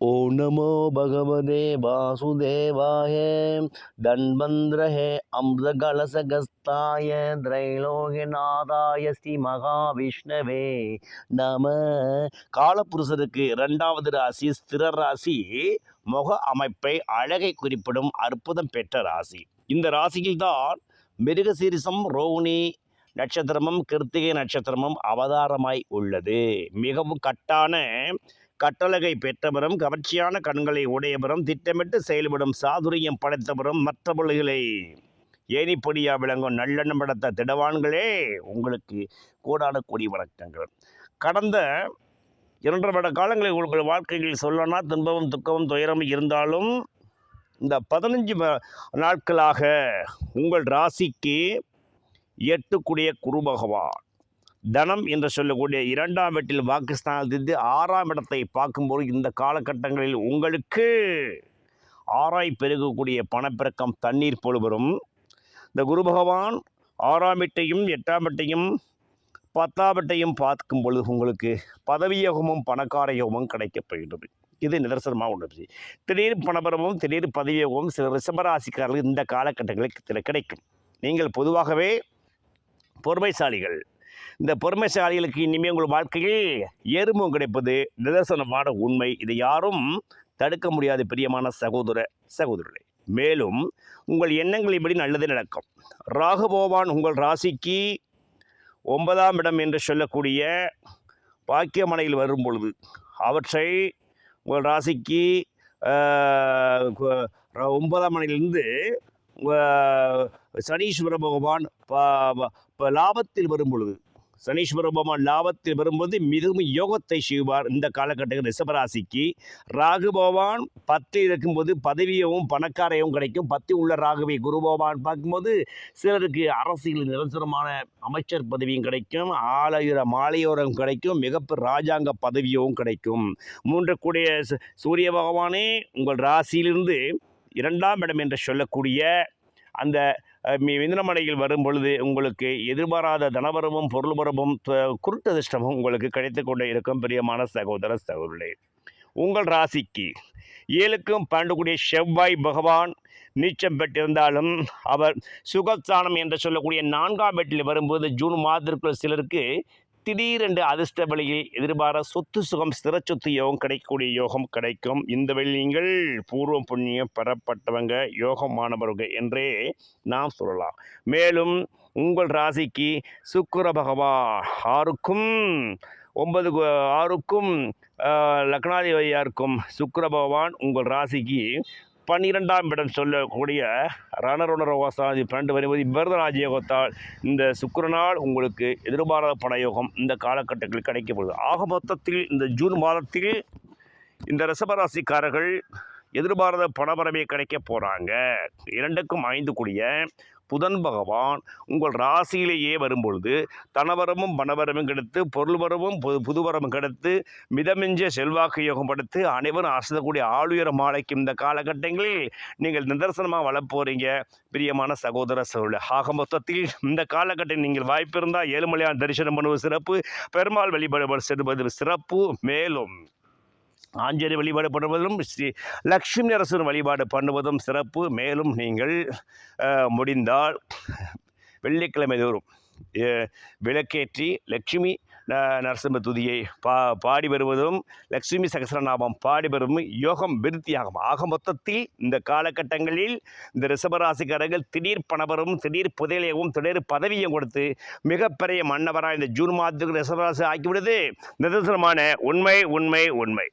ஓம் நமோ பகவதே வாசுதேவாய தன்வந்திரஹே அமிர்தகலசகஸ்தாய திரைலோகநாதாய ஸ்ரீ மகாவிஷ்ணவே நம காலபுருஷருக்கு இரண்டாவது ராசி ஸ்திர ராசி முக அமைப்பை அழகை குறிப்பிடும் அற்புதம் பெற்ற ராசி. இந்த ராசியில்தான் மிருகசீரிசம் ரோனி நட்சத்திரமும் கிருத்திகை நட்சத்திரமும் அவதாரமாய் உள்ளது. மிகவும் கட்டான கட்டளகை பெற்றவரும் கவர்ச்சியான கண்களை உடையவரும் திட்டமிட்டு செயல்படும் சாதுரியம் படைத்தவரும் மற்றவர்களை ஏனிப்படியா விளங்கும் நல்லெண்ணம் படைத்த திடவான்களே உங்களுக்கு கோடான கோடி வணக்கங்கள். கடந்த இரண்டரை வருட காலங்களில் உங்கள் வாழ்க்கையில் சொல்லனா துன்பமும் துக்கமும் துயரமும் இருந்தாலும் இந்த பதினஞ்சு நாட்களாக உங்கள் ராசிக்கு எட்டுக்குடிய குரு பகவான். தனம் என்று சொல்லக்கூடிய இரண்டாம் வீட்டில் வாக்குஸ்தானத்திலிருந்து ஆறாம் இடத்தை பார்க்கும்போது இந்த காலகட்டங்களில் உங்களுக்கு ஆராய் பெருகக்கூடிய பணப்பெருக்கம் தண்ணீர் போல் வரும். இந்த குரு பகவான் ஆறாம் வீட்டையும் எட்டாம் வீட்டையும் பத்தாம் வீட்டையும் பார்க்கும் பொழுது உங்களுக்கு பதவியோகமும் பணக்கார யோகமும் கிடைக்கப்படுகிறது இது நிதர்சனமாக உள்ளது திடீர் பணபரமும் திடீர் பதவியோகமும் சில ரிஷபராசிக்காரர்கள் இந்த காலகட்டங்களில் கிடைக்கும். நீங்கள் பொதுவாகவே பொறுமைசாலிகள். இந்த பொறுமைசாலிகளுக்கு இனிமேல் உங்கள் வாழ்க்கையில் ஏறுமுகம் கிடைப்பது நிதர்சனமான உண்மை. இதை யாரும் தடுக்க முடியாத பிரியமான சகோதர சகோதரர்களே. மேலும் உங்கள் எண்ணங்களின்படி நல்லது நடக்கும். ராகுபோவான் உங்கள் ராசிக்கு ஒன்பதாம் இடம் என்று சொல்லக்கூடிய பாக்கியமனையில் வரும் பொழுது அவற்றை உங்கள் ராசிக்கு ஒன்பதாம் மனையிலிருந்து சனீஸ்வர பகவான் லாபத்தில் வரும் பொழுது சனீஸ்வர பகவான் லாபத்தில் வரும்போது மிகவும் யோகத்தை செய்வார். இந்த காலகட்டத்தில் ரிஷபராசிக்கு ராகு பகவான் பத்து இருக்கும்போது பதவியவும் பணக்காரையும் கிடைக்கும். பத்து உள்ள ராகுவை குரு பகவான் பார்க்கும்போது சிலருக்கு அரசியல் நிரந்தரமான அமைச்சர் பதவியும் கிடைக்கும். ஆலயுர மாலையோரம் கிடைக்கும். மிகப்பெரிய ராஜாங்க பதவியும் கிடைக்கும். மூன்று கூடிய சு- சூரிய பகவானே உங்கள் ராசியிலிருந்து இரண்டாம் இடம் என்று சொல்லக்கூடிய அந்த மிதுனமனையில் வரும் பொழுது உங்களுக்கு எதிர்பாராத தனவரமும் பொருள்பரமும் குருட்டு குருட்டதிர்ஷ்டமும் உங்களுக்கு கிடைத்து கொண்டே இருக்கும் பிரியமான சகோதர சகோதரே உங்கள் ராசிக்கு ஏழுக்கும் பன்னெண்டுக்கூடிய செவ்வாய் பகவான் நீச்சம் பெற்றிருந்தாலும் அவர் சுகஸ்தானம் என்று சொல்லக்கூடிய நான்காம் வீட்டில் வரும்போது ஜூன் மாதத்திற்குள் சிலருக்கு திடீரென்று அதிர்ஷ்ட வழியில் எதிர்பார சொத்து சுகம் ஸ்திர சொத்து யோகம் கிடைக்கக்கூடிய யோகம் கிடைக்கும். இந்த வழி நீங்கள் பூர்வ புண்ணியம் பெறப்பட்டவங்க யோகமானவர்கள் என்றே நாம் சொல்லலாம். மேலும் உங்கள் ராசிக்கு சுக்கர பகவா ஆறுக்கும் ஒன்பது ஆறுக்கும் லக்னாதிபதியாருக்கும் சுக்கர பகவான் உங்கள் ராசிக்கு பன்னிரெண்டாம் இடம் சொல்லக்கூடிய ரணருணரோகாசாதி பன்னெண்டு வருவது விரதராஜ யோகத்தால் இந்த சுக்கரனால் உங்களுக்கு எதிர்பாராத பணயோகம் இந்த காலகட்டத்தில் கிடைக்கப்படுது ஆக மொத்தத்தில் இந்த ஜூன் மாதத்தில் இந்த ரிசபராசிக்காரர்கள் எதிர்பாராத பணவரவே கிடைக்க போகிறாங்க இரண்டுக்கும் ஐந்து கூடிய புதன் பகவான் உங்கள் ராசியிலேயே வரும்பொழுது தனவரமும் பணவரமும் கிடைத்து பொருள்வரமும் புது புதுவரமும் கிடைத்து மிதமிஞ்ச செல்வாக்கு யோகம் படுத்து அனைவரும் அசதக்கூடிய ஆளுயர மாலைக்கும் இந்த காலகட்டங்களில் நீங்கள் நிதர்சனமாக வளர்ப்போறீங்க பிரியமான சகோதர சோழ ஆக மொத்தத்தில் இந்த காலகட்டத்தில் நீங்கள் வாய்ப்பு இருந்தால் ஏழுமலையான் தரிசனம் பண்ணுவது சிறப்பு. பெருமாள் வழிபாடு செல்வது சிறப்பு. மேலும் ஆஞ்சநேயர் வழிபாடு பண்ணுவதும் ஸ்ரீ லக்ஷ்மி நரசன் வழிபாடு பண்ணுவதும் சிறப்பு. மேலும் நீங்கள் முடிந்தால் வெள்ளிக்கிழமை தோறும் விளக்கேற்றி லக்ஷ்மி நரசிம்ம துதியை பா பாடி வருவதும் லக்ஷ்மி சகசரநாமம் பாடி வருவதும் யோகம் விருத்தியாகும். ஆக மொத்தத்தில் இந்த காலகட்டங்களில் இந்த ரிஷபராசிக்காரர்கள் திடீர் பணவரும் திடீர் புதையலையும் திடீர் பதவியும் கொடுத்து மிகப்பெரிய மன்னவராக இந்த ஜூன் மாதத்துக்கு ரிஷபராசி ஆக்கிவிடுது நிதர்சனமான உண்மை உண்மை உண்மை.